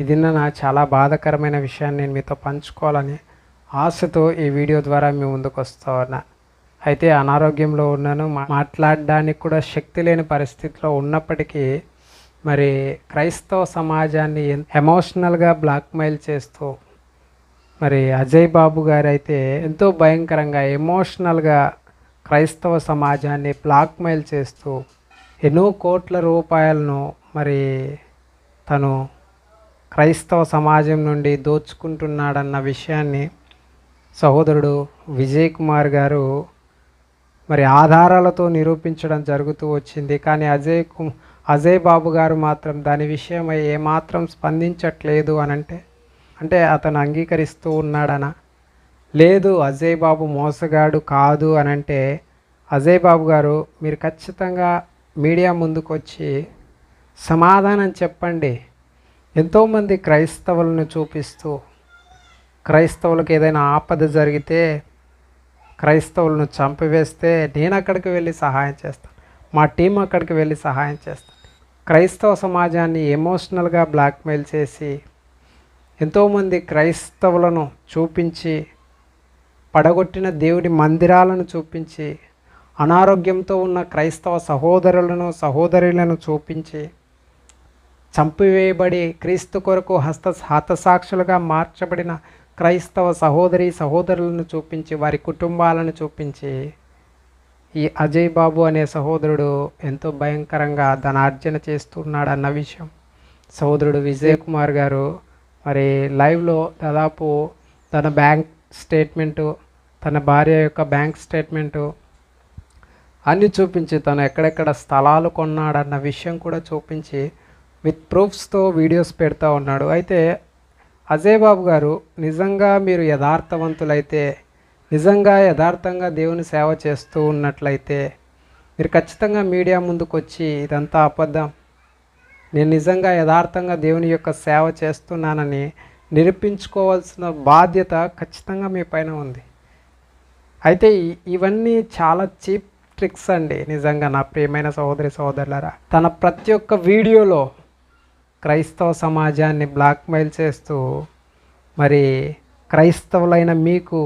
ఇది నా చాలా బాధాకరమైన విషయాన్ని నేను మీతో పంచుకోవాలని ఆశతో ఈ వీడియో ద్వారా మీ ముందుకు వస్తా ఉన్నా. అయితే అనారోగ్యంలో ఉన్నాను మా- మాట్లాడడానికి కూడా శక్తి లేని పరిస్థితిలో ఉన్నప్పటికీ మరి క్రైస్తవ సమాజాన్ని ఎమోషనల్గా బ్లాక్మెయిల్ చేస్తూ మరి అజయ్ బాబు గారు అయితే ఎంతో భయంకరంగా ఎమోషనల్గా క్రైస్తవ సమాజాన్ని బ్లాక్మెయిల్ చేస్తూ ఎన్నో కోట్ల రూపాయలను మరి తను క్రైస్తవ సమాజం నుండి దోచుకుంటున్నాడన్న విషయాన్ని సహోదరుడు విజయ్ కుమార్ గారు మరి ఆధారాలతో నిరూపించడం జరుగుతూ వచ్చింది. కానీ అజయ్కు అజయ్ బాబు గారు మాత్రం దాని విషయమై ఏమాత్రం స్పందించట్లేదు అని అంటే అంటే అతను అంగీకరిస్తూ ఉన్నాడనా? లేదు అజయ్ బాబు మోసగాడు కాదు అని అంటే అజయ్ బాబు గారు మీరు ఖచ్చితంగా మీడియా ముందుకు వచ్చి సమాధానం చెప్పండి. ఎంతోమంది క్రైస్తవులను చూపిస్తూ క్రైస్తవులకు ఏదైనా ఆపద జరిగితే క్రైస్తవులను చంపివేస్తే నేను అక్కడికి వెళ్ళి సహాయం చేస్తాను. మా టీం అక్కడికి వెళ్ళి సహాయం చేస్తాను. క్రైస్తవ సమాజాన్ని ఎమోషనల్గా బ్లాక్మెయిల్ చేసి ఎంతోమంది క్రైస్తవులను చూపించి పడగొట్టిన దేవుడి మందిరాలను చూపించి అనారోగ్యంతో ఉన్న క్రైస్తవ సహోదరులను సహోదరులను చూపించి చంపివేయబడి క్రీస్తు కొరకు హస్త హతసాక్షులుగా మార్చబడిన క్రైస్తవ సహోదరి సహోదరులను చూపించి వారి కుటుంబాలను చూపించి ఈ అజయ్ బాబు అనే సహోదరుడు ఎంతో భయంకరంగా ధనార్జన చేస్తున్నాడు అన్న విషయం. సహోదరుడు విజయ్ కుమార్ గారు మరి లైవ్లో దాదాపు తన బ్యాంక్ స్టేట్మెంటు తన భార్య యొక్క బ్యాంక్ స్టేట్మెంటు అన్నీ చూపించి తను ఎక్కడెక్కడ స్థలాలు కొన్నాడన్న విషయం కూడా చూపించి విత్ ప్రూఫ్స్తో వీడియోస్ పెడతా ఉన్నాడు. అయితే అజయ్ బాబు గారు నిజంగా మీరు యథార్థవంతులైతే నిజంగా యథార్థంగా దేవుని సేవ చేస్తూ ఉన్నట్లయితే మీరు ఖచ్చితంగా మీడియా ముందుకు వచ్చి ఇదంతా అబద్ధం నేను నిజంగా యథార్థంగా దేవుని యొక్క సేవ చేస్తున్నానని నిరూపించుకోవాల్సిన బాధ్యత ఖచ్చితంగా మీ పైన ఉంది. అయితే ఇవన్నీ చాలా చీప్ ట్రిక్స్ అండి నిజంగా నా ప్రియమైన సహోదరి సహోదరులారా. తన ప్రతి ఒక్క వీడియోలో క్రైస్తవ సమాజాన్ని బ్లాక్మెయిల్ చేస్తూ మరి క్రైస్తవులైన మీకు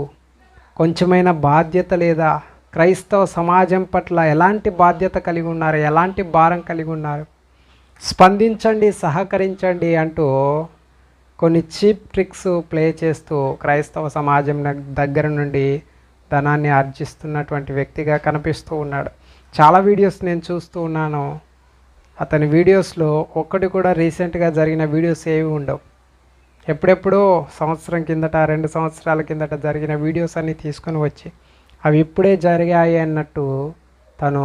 కొంచెమైన బాధ్యత లేదా? క్రైస్తవ సమాజం పట్ల ఎలాంటి బాధ్యత కలిగి ఉన్నారు? ఎలాంటి భారం కలిగి ఉన్నారు? స్పందించండి సహకరించండి అంటూ కొన్ని చీప్ ట్రిక్స్ ప్లే చేస్తూ క్రైస్తవ సమాజం దగ్గర నుండి ధనాన్ని ఆర్జిస్తున్నటువంటి వ్యక్తిగా కనిపిస్తూ ఉన్నాడు. చాలా వీడియోస్ నేను చూస్తూ ఉన్నాను. అతని వీడియోస్లో ఒక్కటి కూడా రీసెంట్గా జరిగిన వీడియోస్ ఏవి ఉండవు. ఎప్పుడెప్పుడో సంవత్సరం కిందట రెండు సంవత్సరాల కిందట జరిగిన వీడియోస్ అన్నీ తీసుకొని వచ్చి అవి ఇప్పుడే జరిగాయి అన్నట్టు తను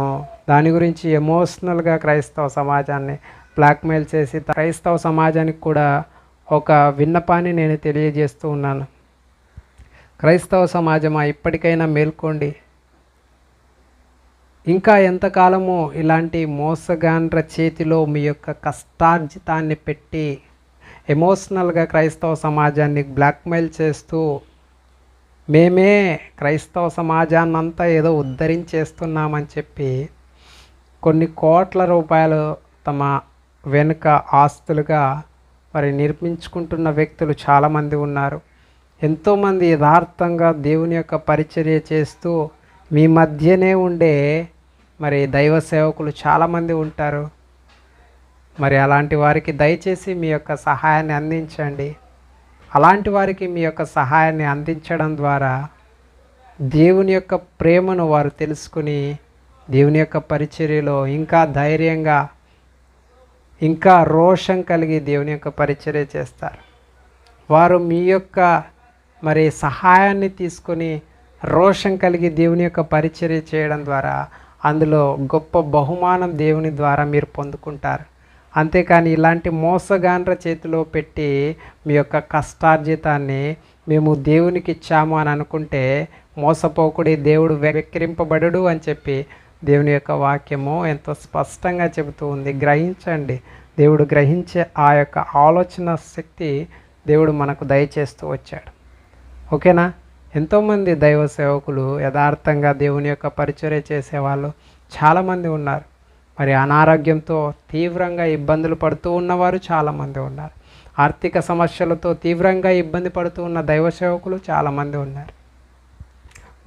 దాని గురించి ఎమోషనల్గా క్రైస్తవ సమాజాన్ని బ్లాక్మెయిల్ చేసి క్రైస్తవ సమాజానికి కూడా ఒక విన్నపాన్ని నేను తెలియజేస్తూ ఉన్నాను. క్రైస్తవ సమాజమా ఇప్పటికైనా మేల్కోండి. ఇంకా ఎంతకాలము ఇలాంటి మోసగాండ్ర చేతిలో మీ యొక్క కష్టార్జితాన్ని పెట్టి ఎమోషనల్గా క్రైస్తవ సమాజాన్ని బ్లాక్మెయిల్ చేస్తూ మేమే క్రైస్తవ సమాజాన్ని అంతా ఏదో ఉద్ధరించేస్తున్నామని చెప్పి కొన్ని కోట్ల రూపాయలు తమ వెనుక ఆస్తులుగా మరి నిర్మించుకుంటున్న వ్యక్తులు చాలామంది ఉన్నారు. ఎంతోమంది యథార్థంగా దేవుని యొక్క పరిచర్య చేస్తూ మీ మధ్యనే ఉండే మరి దైవ సేవకులు చాలామంది ఉంటారు. మరి అలాంటి వారికి దయచేసి మీ యొక్క సహాయాన్ని అందించండి. అలాంటి వారికి మీ యొక్క సహాయాన్ని అందించడం ద్వారా దేవుని యొక్క ప్రేమను వారు తెలుసుకుని దేవుని యొక్క పరిచర్యలో ఇంకా ధైర్యంగా ఇంకా రోషం కలిగి దేవుని యొక్క పరిచర్య చేస్తారు. వారు మీ యొక్క మరి సహాయాన్ని తీసుకొని రోషం కలిగి దేవుని యొక్క పరిచర్య చేయడం ద్వారా అందులో గొప్ప బహుమానం దేవుని ద్వారా మీరు పొందుకుంటారు. అంతేకాని ఇలాంటి మోసగాండ్ర చేతిలో పెట్టి మీ యొక్క కష్టార్జితాన్ని మేము దేవునికి ఇచ్చాము అని అనుకుంటే మోసపోకుడి దేవుడు వెక్కిరింపబడడు అని చెప్పి దేవుని యొక్క వాక్యము ఎంతో స్పష్టంగా చెబుతూ ఉంది. గ్రహించండి. దేవుడు గ్రహించే ఆ యొక్క ఆలోచన శక్తి దేవుడు మనకు దయచేస్తూ వచ్చాడు. ఓకేనా? ఎంతోమంది దైవ సేవకులు యథార్థంగా దేవుని యొక్క పరిచర్య చేసేవాళ్ళు చాలామంది ఉన్నారు. మరి అనారోగ్యంతో తీవ్రంగా ఇబ్బందులు పడుతూ ఉన్నవారు చాలామంది ఉన్నారు. ఆర్థిక సమస్యలతో తీవ్రంగా ఇబ్బంది పడుతూ ఉన్న దైవ సేవకులు చాలామంది ఉన్నారు.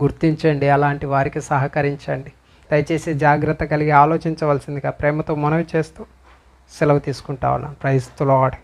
గుర్తించండి అలాంటి వారికి సహకరించండి. దయచేసి జాగ్రత్త కలిగి ఆలోచించవలసిందిగా ప్రేమతో మనవి చేస్తూ సెలవు తీసుకుంటా ఉన్నాను ప్రైజ్ తులాడ్